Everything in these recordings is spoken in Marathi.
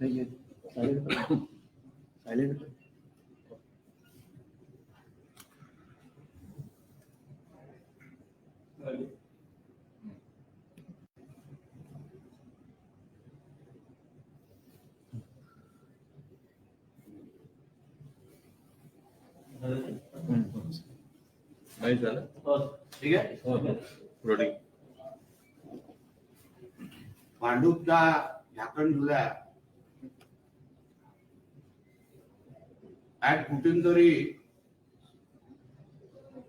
नाही सायलेंट नाही झालं? ठीक आहे. हो रोडिंग भांडूपचा झाकण झुला आज कुठून तरी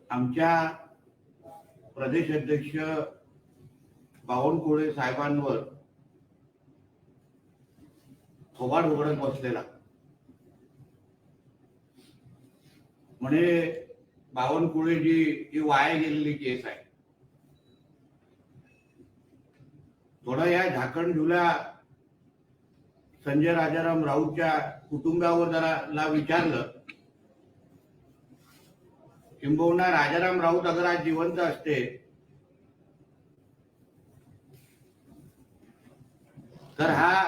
आमच्या प्रदेश अध्यक्ष बावनकुळे साहेबांवर थोबाड उघडत बसलेला. म्हणे बावनकुळे जी ही वाया गेलेली केस आहे. थोडा या झाकण झुला संजय राजाराम राऊतच्या कुटुंबावर जरा विचारलं किंबहुना राजाराम राऊत अगर आज जिवंत असते तर हा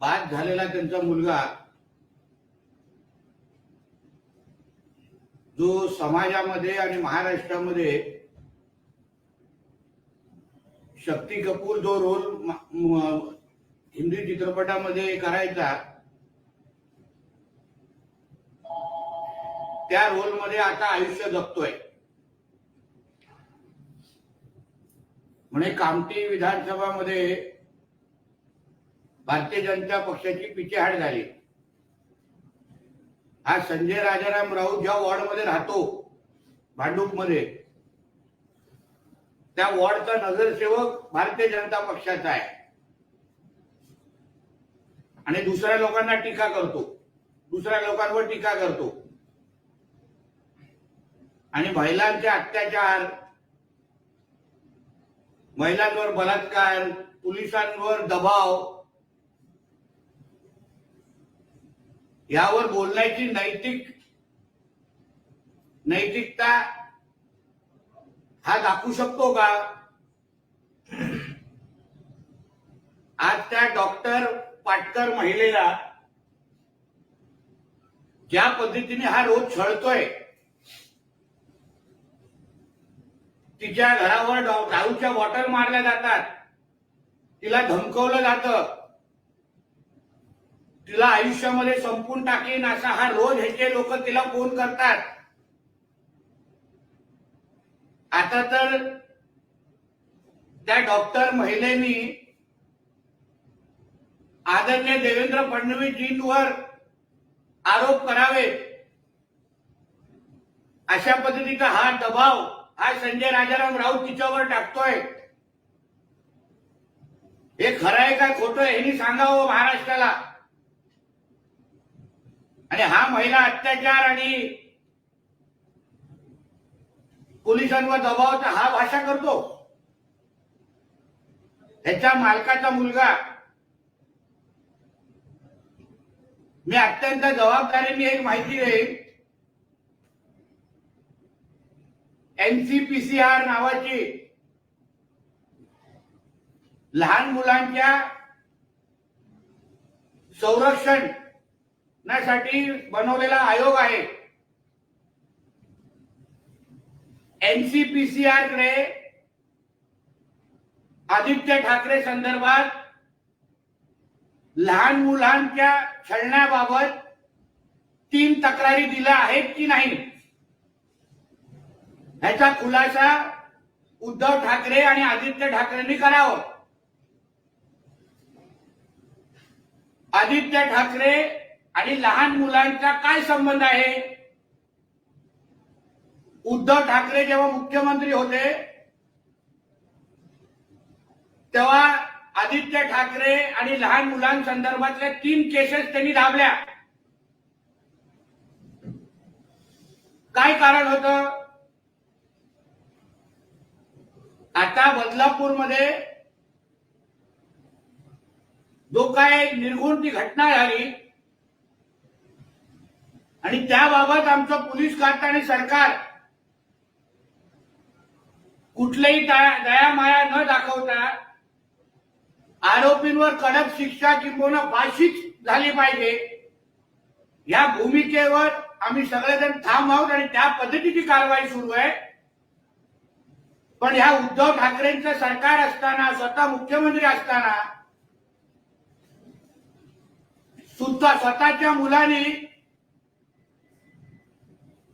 बाद झालेला त्यांचा मुलगा जो समाजामध्ये आणि महाराष्ट्रामध्ये शक्ती कपूर जो रोल हिंदी चित्रपटामध्ये करायचा त्या रोलमध्ये आता आयुष्य जगतोय. म्हणे कामठी विधानसभामध्ये भारतीय जनता पक्षाची पिछेहाट झाली. हा संजय राजाराम राऊत ज्या वॉर्डमध्ये राहतो भांडूपमध्ये त्या वॉर्डचा नगरसेवक भारतीय जनता पक्षाचा आहे. आणि दुसऱ्या लोकांना टीका करतो. दुसऱ्या लोकांवर टीका करतो. आणि महिलांचे अत्याचार महिलांवर बलात्कार पोलिसांवर दबाव यावर बोलण्याची नैतिक नैतिकता हा दाखवू शकतो का? आज त्या डॉक्टर पाटकर महिलेला ज्या पद्धतीने हा रोज छळतोय तिच्या घरावर दारूच्या बॉटल मारल्या जातात तिला धमकवलं जातं तिला आयुष्यामध्ये संपून टाकेन असा हा रोज ह्याचे लोक तिला फोन करतात. आता तर त्या डॉक्टर महिलेनी आदरणीय देवेंद्र फडणवीसजींवर आरोप करावे. अशा पद्धतीचा हा दबाव हा संजय राजाराम राऊत तिच्यावर टाकतोय. हे खरं आहे काय खोटं आहे यांनी सांगावं महाराष्ट्राला. आणि हा महिला अत्याचार आणि पोलिसांवर दबावचा हा भाषा करतो. ह्याच्या मालकाचा मुलगा मी अत्यंत जबाबदारीने एक माहिती देईन. एनसीपीसीआर नावाची लहान मुलांच्या संरक्षणासाठी बनवलेला आयोग आहे. एनसीपीसीआरकडे आदित्य ठाकरे संदर्भात लहान मुलांच्या खेळण्याबाबत तीन तक्रारी दिल्या आहेत की नाही? ह्याचा खुलासा उद्धव ठाकरे आणि आदित्य ठाकरेंनी करावं. आदित्य ठाकरे आणि लहान मुलांचा काय संबंध आहे? उद्धव ठाकरे जेव्हा मुख्यमंत्री होते तेव्हा आदित्य ठाकरे आणि लहान मुलांसंदर्भातल्या तीन केसेस त्यांनी दाबल्या. काय कारण होत? आता बदलापूरमध्ये जो काय निर्गुण ती घटना झाली आणि त्याबाबत आमचं पोलीस खातं आणि सरकार कुठलेही दया माया न दाखवता आरोपींवर कडक शिक्षा किंबहुना फाशीच झाली पाहिजे. या भूमिकेवर आम्ही सगळेजण ठाम आहोत आणि त्या पद्धतीची कारवाई सुरू आहे. पण ह्या उद्धव ठाकरेंचं सरकार असताना स्वतः मुख्यमंत्री असताना सुद्धा स्वतःच्या मुलांनी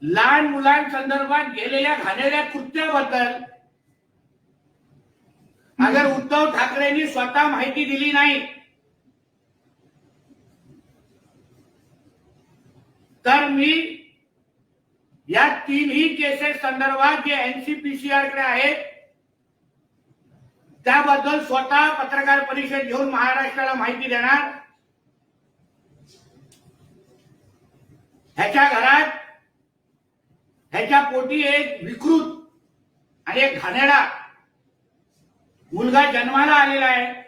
लहान मुलांसंदर्भात गेलेल्या घाणेऱ्या कृत्याबद्दल अगर उद्धव ठाकरेंनी स्वतः माहिती दिली नाही तर मी या तीनही केसेस संदर्भात जे एनसीपीसीआरकडे आहेत त्याबद्दल स्वतः पत्रकार परिषद घेऊन महाराष्ट्राला माहिती देणार. ह्याच्या घरात ह्याच्या पोटी एक विकृत आणि एक घाणेडा मुलगा जन्माला आलेला आहे.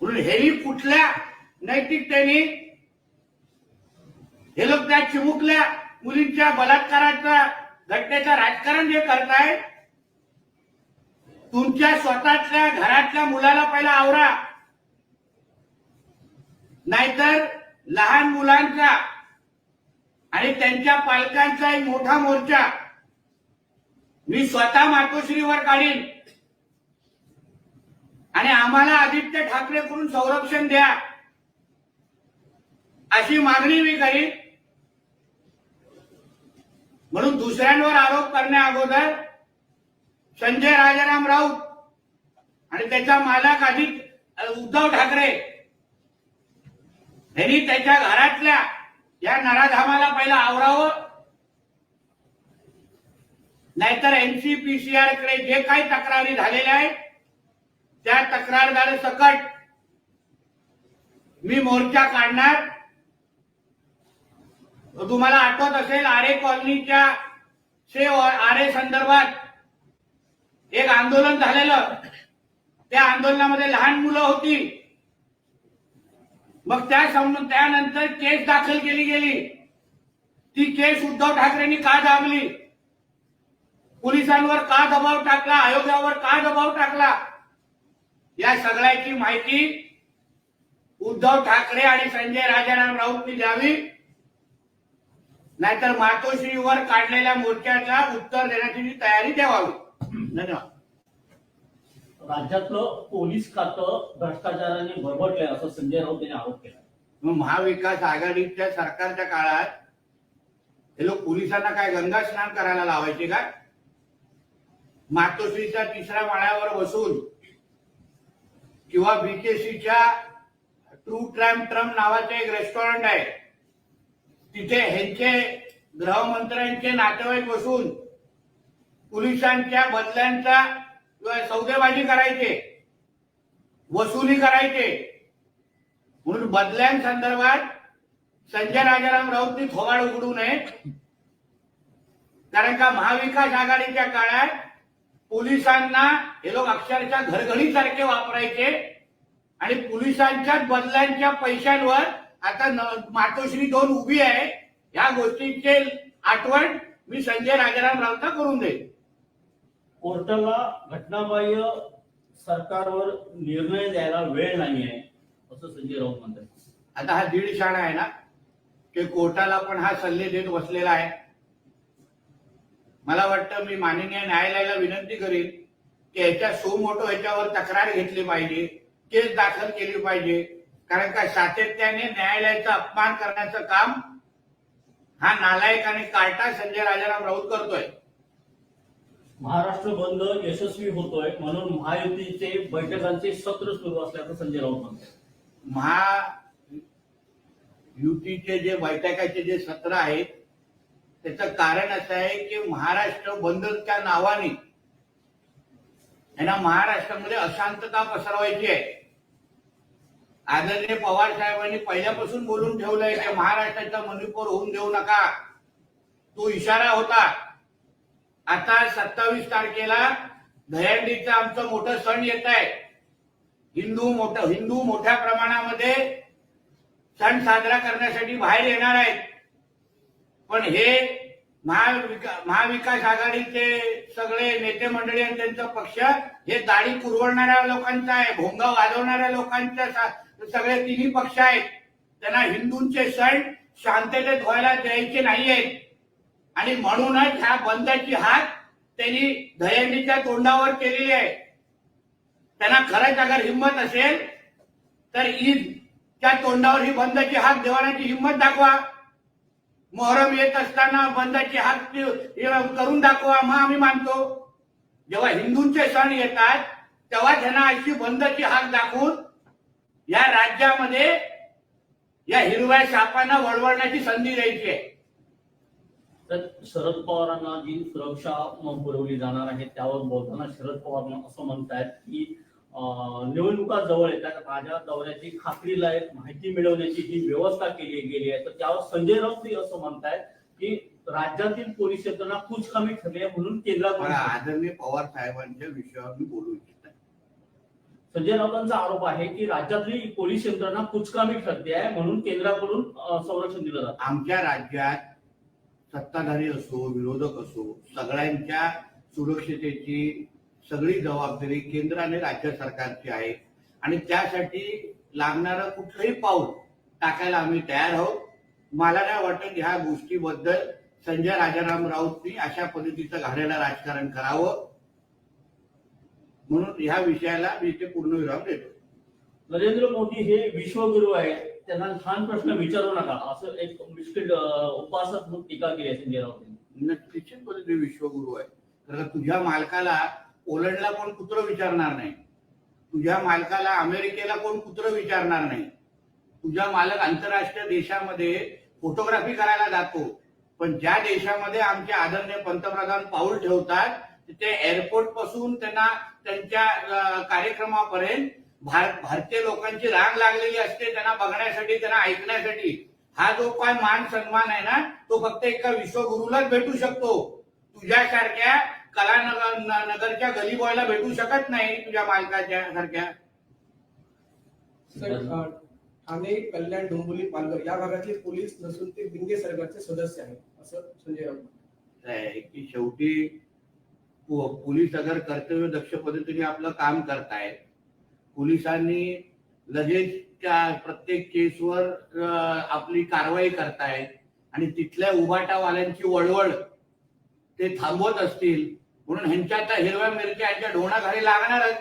म्हणून हेही कुठल्या नैतिकतेने हे लोक त्या चिमुकल्या मुलींच्या बलात्काराच्या घटनेचं राजकारण जे करताय तुमच्या स्वतःच्या घरातल्या मुलाला पहिला आवरा. नाहीतर लहान मुलांचा आणि त्यांच्या पालकांचा एक मोठा मोर्चा. मी स्वतः मातोश्रीवर काढीन. आणि आम्हाला आदित्य ठाकरेकडून संरक्षण द्या. अशी मागणी मी करीन. म्हणून दुसऱ्यांवर आरोप करण्या अगोदर संजय राजाराम राऊत आणि त्याचा मालक आदित्य उद्धव ठाकरे यांनी त्याच्या घरातल्या या नराधामाला पहिला आवरावं. नाहीतर एनसीपीसीआरकडे जे काही तक्रारी झालेल्या आहेत त्या तक्रारदार सकट मी मोर्चा काढणार तुम्हाला आठवत असेल आरे कॉलनीच्या से आरे संदर्भात एक आंदोलन झालेलं. त्या आंदोलनामध्ये लहान मुलं होती. मग त्या त्यानंतर केस दाखल केली गेली. ती केस उद्धव ठाकरेंनी का दाबली? पोलिसांवर का दबाव टाकला? आयोगावर का दबाव टाकला? या सगळ्याची माहिती उद्धव ठाकरे आणि संजय राजाराम राऊतनी द्यावी. नाहीतर मातोश्रीवर काढलेल्या मोर्चाला उत्तर देण्याची तयारी ठेवावी. धन्यवाद. राज्यातलं पोलीस खातं भ्रष्टाचाराने भरभटलंय असं संजय राऊत यांनी आरोप केला. मग महाविकास आघाडीच्या सरकारच्या काळात हे लोक पोलिसांना काय गंगा स्नान करायला लावायचे काय मातोश्रीच्या तिसऱ्या माळ्यावर बसून किंवा बीकेसीच्या ट्रू ट्रॅम ट्रम नावाचे एक रेस्टॉरंट आहे. तिथे ह्यांचे गृहमंत्र्यांचे नातेवाईक बसून पोलिसांच्या बदल्यांचा सौदेबाजी करायचे वसुली करायचे. म्हणून बदल्यांसंदर्भात संजय राजाराम राऊतनी थोबाड उघडू नये कारण का महाविकास आघाडीच्या काळात पोलिसांना हे लोक अक्षरशः घरघडीसारखे वापरायचे आणि पोलिसांच्या बदल्यांच्या पैशांवर आता मातोश्री दोन उभी आहे. या गोष्टीचे आठवण मी संजय राजाराम राऊतला करून देईन. कोर्टाला घटनाबाह्य सरकारवर निर्णय द्यायला वेळ नाहीये असं संजय राऊत म्हणतात. आता हा दीड शाळा आहे ना की कोर्टाला पण हा सल्ले देत बसलेला आहे. मला वाटतं मी माननीय न्यायालयाला विनंती करीन की याच्या सो मोठो ह्याच्यावर तक्रार घेतली पाहिजे केस दाखल केली पाहिजे. कारण का सातत्याने न्यायालयाचा अपमान करण्याचं काम हा नालायक आणि कार्टा संजय राजाराम राऊत करतोय. महाराष्ट्र बंद यशस्वी होतोय म्हणून महायुतीचे बैठकांचे सत्र सुरू असल्याचं संजय राऊत म्हणतात. महा युतीचे जे बैठकाचे जे सत्र आहेत त्याचं कारण असं आहे की महाराष्ट्र बंदच्या नावाने यांना महाराष्ट्रामध्ये अशांतता पसरवायची आहे. आदरणीय पवार साहेबांनी पहिल्यापासून बोलून ठेवलंय की महाराष्ट्राचा मणिपूर होऊन देऊ नका. तो इशारा होता. आता सत्तावीस तारखेला दहंडीचा आमचं मोठं सण येत आहे. हिंदू मोठ हिंदू मोठ्या प्रमाणामध्ये सण साजरा करण्यासाठी बाहेर येणार आहेत. पण हे महाविका महाविकास आघाडीचे सगळे नेते मंडळी आणि त्यांचा पक्ष हे दाढी पुरवणाऱ्या लोकांचा आहे भोंगा वाजवणाऱ्या लोकांचा सगळे तिन्ही पक्ष आहेत. त्यांना हिंदूंचे सण शांततेत व्हायला द्यायचे नाहीयेत. आणि म्हणूनच ह्या बंदाची हात त्यांनी दहीहंडीच्या तोंडावर केलेली आहे. त्यांना खरंच अगर हिंमत असेल तर ईदच्या तोंडावर ही बंदाची हात देवानाची हिंमत दाखवा. मोहरम येत असताना बंदाची हात करून दाखवा मग आम्ही मानतो. जेव्हा हिंदूंचे सण येतात तेव्हा त्यांना अशी बंदची हात दाखवून या राज्यामध्ये या हिरव्या शापांना वळवळण्याची संधी द्यायची आहे. तर शरद पवारांना जी सुरक्षा पुरवली जाणार आहे त्यावर बोलताना शरद पवार असं म्हणतायत की निवडणुका जवळ येतात. माझ्या दौऱ्याची खात्रीलायक माहिती मिळवण्याची जी व्यवस्था केली गेली आहे. तर त्यावर संजय राऊत असं म्हणतायत की राज्यातील पोलीस यंत्रणा कुचकामी ठरली आहे म्हणून केंद्राकडून आदरणीय पवार साहेबांच्या विषयावर मी बोलू इच्छित संजय राऊतांचा आरोप आहे की राज्यातली पोलीस यंत्रणा कुचकामी ठरते आहे म्हणून केंद्राकडून संरक्षण दिलं जातं. आमच्या राज्यात सत्ताधारी असो विरोधक असो सगळ्यांच्या सुरक्षितेची सगळी जबाबदारी केंद्र आणि राज्य सरकारची आहे. आणि त्यासाठी लागणारं कुठलंही पाऊल टाकायला आम्ही तयार आहोत. मला नाही वाटत ह्या गोष्टीबद्दल संजय राजाराम राऊतनी अशा पद्धतीचं घाणेरडं राजकारण करावं. म्हणून ह्या विषयाला मी इथे पूर्णविराम देतो. नरेंद्र मोदी हे विश्वगुरु आहेत. त्यांना छान प्रश्न विचारू नका. असं एक मुश्किल उपासक म्हणून टीका केली आहे संजय राऊतांनी. निश्चित पद्धतीने विश्वगुरु आहे कारण तुझ्या मालकाला पोलंडला कोण कुत्र विचारणार नाही. तुझ्या मालकाला अमेरिकेला कोण कुत्र विचारणार नाही. तुझा मालक आंतरराष्ट्रीय देशामध्ये फोटोग्राफी करायला जातो. पण ज्या देशामध्ये आमचे आदरणीय पंतप्रधान पाऊल ठेवतात तिथे एअरपोर्टपासून त्यांना त्यांच्या कार्यक्रमापर्यंत भारत भारतीय लोकांची रांग लागलेली असते त्यांना बघण्यासाठी त्यांना ऐकण्यासाठी. हा जो काय मान सन्मान आहे ना तो फक्त एका विश्वगुरूलाच भेटू शकतो. तुझ्यासारख्या कलानगर नगरच्या गलीबॉयला भेटू शकत नाही तुझ्या मालकाच्या सारख्या सर अ, ठाणे कल्याण डोंबिवली पालघर या भागातले पोलीस नसून ते दिंगे सरकारचे सदस्य आहेत असं संजय राऊत. आहे की शेवटी पो- पोलीस अगर कर्तव्य दक्ष पद्धतीने आपलं काम करतायत पोलिसांनी लगेच त्या प्रत्येक केसवर अं, आपली कारवाई करतायत आणि तिथल्या उबाटावाल्यांची वळवळ ते थांबवत असतील म्हणून ह्यांच्या आता हिरव्या मिरच्या यांच्या ढोणाखाली लागणारच.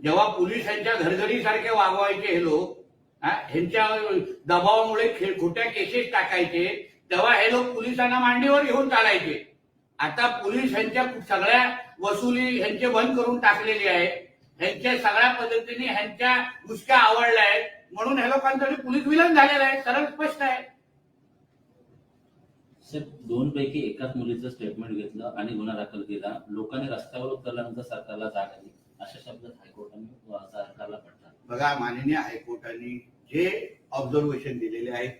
जेव्हा पोलीस यांच्या घरघरीसारखे वागवायचे हे लोक ह्यांच्या दबावामुळे खोट्या केसेस टाकायचे तेव्हा हे लोक पोलिसांना मांडीवर घेऊन चालायचे. आता पोलीस ह्यांच्या सगळ्या वसुली ह्यांचे बंद करून टाकलेली आहे ह्यांच्या सगळ्या पद्धतीने ह्यांच्या मुसक्या आवडल्या आहेत. म्हणून ह्या लोकांसाठी पोलीस विलन झालेला आहे. सरळ स्पष्ट आहे. दोन पैकी एकाच मुलीचं स्टेटमेंट घेतलं आणि गुन्हा दाखल केला. लोकांनी रस्त्यावर उतरल्यानंतर सरकारला जाग आली. अशा शब्दात हायकोर्टाने सरकारला पडतात. बघा माननीय हायकोर्टाने जे ऑब्झर्वेशन दिलेले आहेत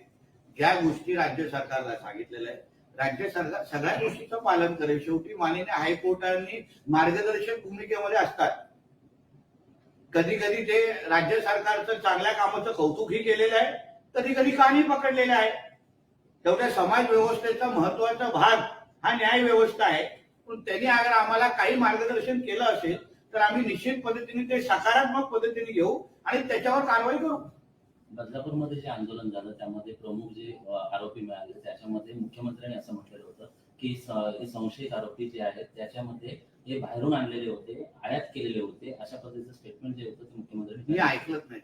ज्या गोष्टी राज्य सरकारला सांगितलेल्या आहेत राज्य सरकार सगळ्या गोष्टीचं पालन करेल. शेवटी माननीय हायकोर्टाने मार्गदर्शक भूमिकेमध्ये असतात. कधी कधी ते राज्य सरकारचं चांगल्या कामाचं कौतुकही केलेलं आहे कधी कधी कानी पकडलेलं आहे. तेवढ्या समाज व्यवस्थेचा महत्त्वाचा भाग हा न्याय व्यवस्था आहे. पण त्यांनी अगर आम्हाला काही मार्गदर्शन केलं असेल तर आम्ही निश्चित पद्धतीने ते सकारात्मक पद्धतीने घेऊ आणि त्याच्यावर कारवाई करू. बदलापूरमध्ये जे आंदोलन झालं त्यामध्ये प्रमुख जे आरोपी मिळाले त्याच्यामध्ये मुख्यमंत्र्यांनी असं म्हटलेलं होतं की संशयित आरोपी जे आहेत त्याच्यामध्ये हे बाहेरून आणलेले होते आयात केलेले होते अशा पद्धतीचं स्टेटमेंट जे होतं ते मुख्यमंत्र्यांनी ऐकलंच नाही.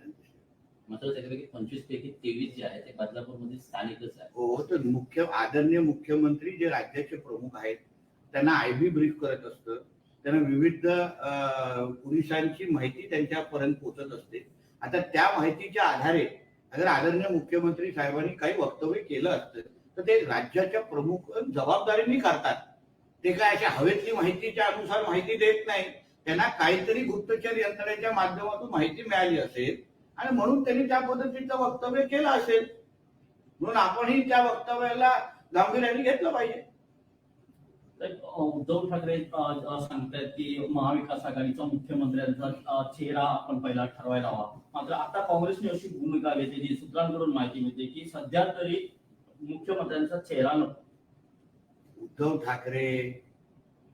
मात्र त्याच्यापैकी पंचवीस पैकी तेवीस जे आहे ते बदलापूरमध्ये स्थानिकच आहे हो तर मुख्य आदरणीय मुख्यमंत्री जे राज्याचे प्रमुख आहेत त्यांना आयबी ब्रीफ करत असतं. त्यांना विविध पुरुषांची माहिती त्यांच्यापर्यंत पोहोचत असते. आता त्या माहितीच्या आधारे अगर आदरणीय मुख्यमंत्री साहेबांनी काही वक्तव्य केलं असतं तर ते राज्याच्या प्रमुख जबाबदारीने करतात. ते काय अशा हवेतली माहितीच्या अनुसार माहिती देत नाही त्यांना काहीतरी गुप्तचर यंत्रणेच्या माध्यमातून माहिती मिळाली असेल आणि म्हणून त्यांनी त्या पद्धतीचं वक्तव्य केलं असेल म्हणून आपणही त्या वक्तव्याला गांभीर्याने घेतलं पाहिजे. उद्धव ठाकरे सांगतायत की महाविकास आघाडीचा मुख्यमंत्र्यांचा चेहरा आपण पहिला ठरवायला हवा. मात्र आता काँग्रेसने अशी भूमिका घेतली जी सूत्रांकडून माहिती मिळते की सध्या तरी मुख्यमंत्र्यांचा चेहरा नको. उद्धव ठाकरे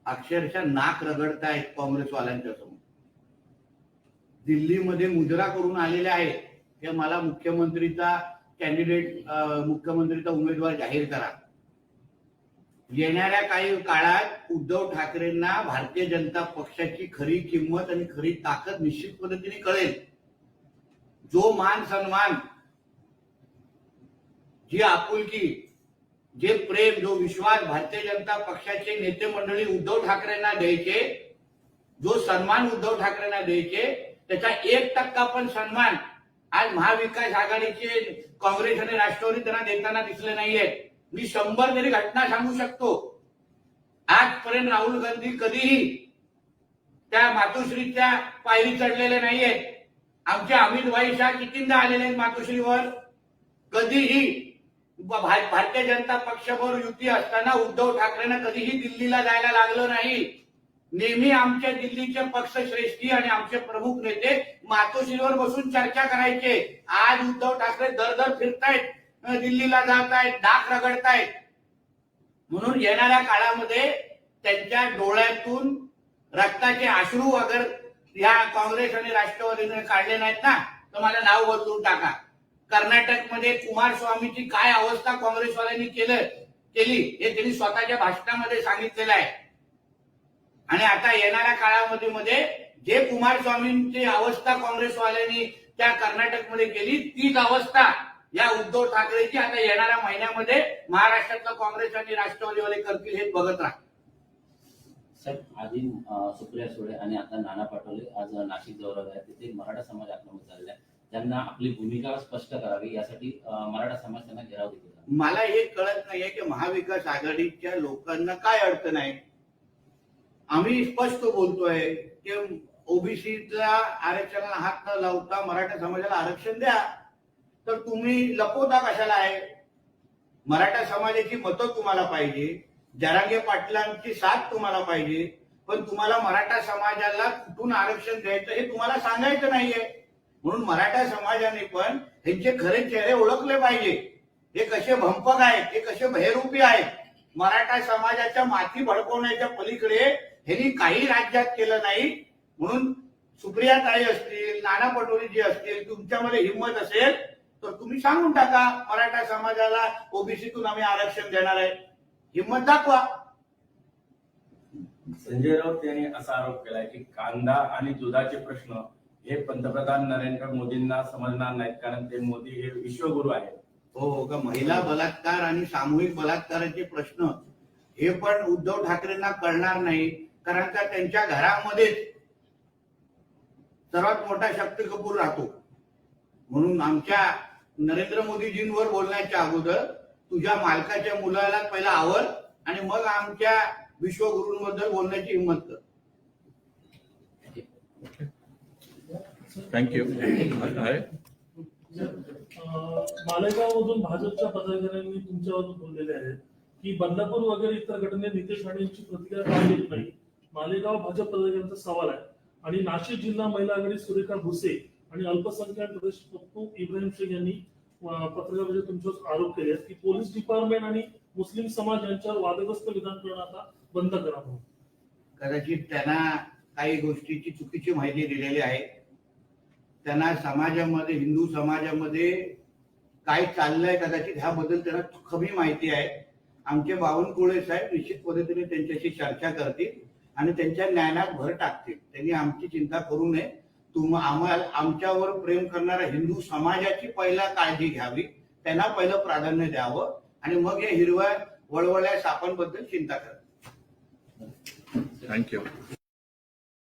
अक्षरशः नाक रगडतायत काँग्रेसवाल्यांच्या दिल्लीमध्ये मुजरा करून आलेले आहेत. ते मला मुख्यमंत्रीचा कॅन्डिडेट मुख्यमंत्रीचा उमेदवार जाहीर करा. येणाऱ्या काही काळात उद्धव ठाकरेंना भारतीय जनता पक्षाची खरी किंमत आणि खरी ताकद निश्चित पद्धतीने कळेल. जो मान सन्मान जी आपुलकी जे प्रेम जो विश्वास भारतीय जनता पक्षाचे नेते मंडळी उद्धव ठाकरेंना द्यायचे जो सन्मान उद्धव ठाकरेंना द्यायचे त्याचा एक टक्का पण सन्मान आज महाविकास आघाडीचे काँग्रेस आणि राष्ट्रवादी त्यांना देताना दिसले नाहीये. मी शंभर तरी घटना सांगू शकतो. आजपर्यंत राहुल गांधी कधीही त्या मातोश्रीच्या पायरी चढलेले नाहीयेत आमचे अमित भाई शाह कितींदा आलेले आहेत मातोश्रीवर? कधीही भारतीय जनता पक्षावर युती असताना उद्धव ठाकरेंना कधीही दिल्लीला जायला लागलं नाही. नेहमी आमच्या दिल्लीचे पक्षश्रेष्ठी आणि आमचे प्रमुख नेते मातोश्रीवर बसून चर्चा करायचे. आज उद्धव ठाकरे दर दर फिरतायत दिल्लीला जात आहेत डाक रगडतायत. म्हणून येणाऱ्या काळामध्ये त्यांच्या डोळ्यातून रक्ताचे अश्रू अगर या काँग्रेस आणि राष्ट्रवादीने काढले नाहीत ना तर मला नाव बदलून टाका. कर्नाटकमध्ये कुमारस्वामीची काय अवस्था काँग्रेसवाल्यांनी केलं केली हे त्यांनी स्वतःच्या भाषणामध्ये सांगितलेलं आहे. आणि आता येणाऱ्या काळामध्ये मध्ये जे कुमारस्वामींची अवस्था काँग्रेसवाल्यांनी त्या कर्नाटकमध्ये केली तीच अवस्था या उद्धव ठाकरेची आता येणाऱ्या महिन्यामध्ये महाराष्ट्रातलं काँग्रेस आणि राष्ट्रवादीवाले करतील हे बघत राहा. साहेब आधी सुप्रिया सुळे आणि आता नाना पाटोले आज नाशिक दौऱ्यावर आहेत तिथे मराठा समाज आक्रमक झालेला आहे. त्यांना आपली भूमिका स्पष्ट करावी यासाठी मराठा समाज त्यांना घेराव. मला हे कळत नाहीये की महाविकास आघाडीच्या लोकांना काय अडचण आहे. आम्ही स्पष्ट बोलतोय की ओबीसीचा आरक्षणाला हात न लावता मराठा समाजाला आरक्षण द्या. तर तुम्ही लपवता कशाला आहे? मराठा समाजाची मतं तुम्हाला पाहिजे जरांगे पाटलांची साथ तुम्हाला पाहिजे पण तुम्हाला मराठा समाजाला कुठून आरक्षण द्यायचं हे तुम्हाला सांगायचं नाहीये. म्हणून मराठा समाजाने पण ह्यांचे खरे चेहरे ओळखले पाहिजे. हे कसे भंपक आहेत हे कसे भयरूपी आहेत? मराठा समाजाच्या माती भडकवण्याच्या पलीकडे ह्यांनी काही राज्यात केलं नाही. म्हणून सुप्रिया ताई असतील नाना पटोले जी असतील तुमच्यामध्ये हिंमत असेल तर तुम्ही सांगून टाका. मराठा समाजाला ओबीसीतून आम्ही आरक्षण देणार आहे. हिंमत दाखवा. संजय राऊत यांनी असा आरोप केलाय की कांदा आणि दुधाचे प्रश्न हे पंतप्रधान नरेंद्र मोदींना समजणार नाहीत कारण ते मोदी हे विश्वगुरु आहेत. हो हो का महिला बलात्कार आणि सामूहिक बलात्काराचे प्रश्न हे पण उद्धव ठाकरेंना कळणार नाही. कारण का त्यांच्या घरामध्येच सर्वात मोठा शक्ती कपूर राहतो. म्हणून आमच्या नरेंद्र मोदीजींवर बोलण्याच्या अगोदर तुझ्या मालकाच्या मुलाला पहिला आवर आणि मग आमच्या विश्वगुरूंबद्दल बोलण्याची हिंमत कर. थँक्यू मालेगावमधून भाजपच्या पदाधिकाऱ्यांनी तुमच्यावर बोललेले आहेत की बदलापूर वगैरे इतर घटनेत नितेश राणे यांची प्रतिक्रिया नाही. मालेगाव भाजप पदाधिकाऱ्यांचा सवाल आहे. आणि नाशिक जिल्हा महिला आघाडी सुरेखा भुसे आणि अल्पसंख्याक प्रदेश पप्पू इब्राहिम शेख यांनी अं, तुमच्यावर आरोप केले आहेत की पोलीस डिपार्टमेंट आणि मुस्लिम समाज यांच्यावर वादग्रस्त विधान करणं आता बंद करा म्हणून कदाचित त्यांना काही गोष्टीची चुकीची माहिती दिलेली आहे. त्यांना समाजामध्ये हिंदू समाजामध्ये काय चाललंय कदाचित ह्याबद्दल त्यांना कमी माहिती आहे. आमचे बावनकुळे साहेब निश्चित पद्धतीने त्यांच्याशी चर्चा करतील. आणि त्यांच्या ज्ञानात भर टाकतील त्यांनी आमची चिंता करू नये. तुम आम्हाला आमच्यावर प्रेम करणाऱ्या हिंदू समाजाची पहिला काळजी घ्यावी. त्यांना पहिलं प्राधान्य द्यावं. आणि मग या हिरव्या वळवळ्या सापांबद्दल चिंता करा. थँक्यू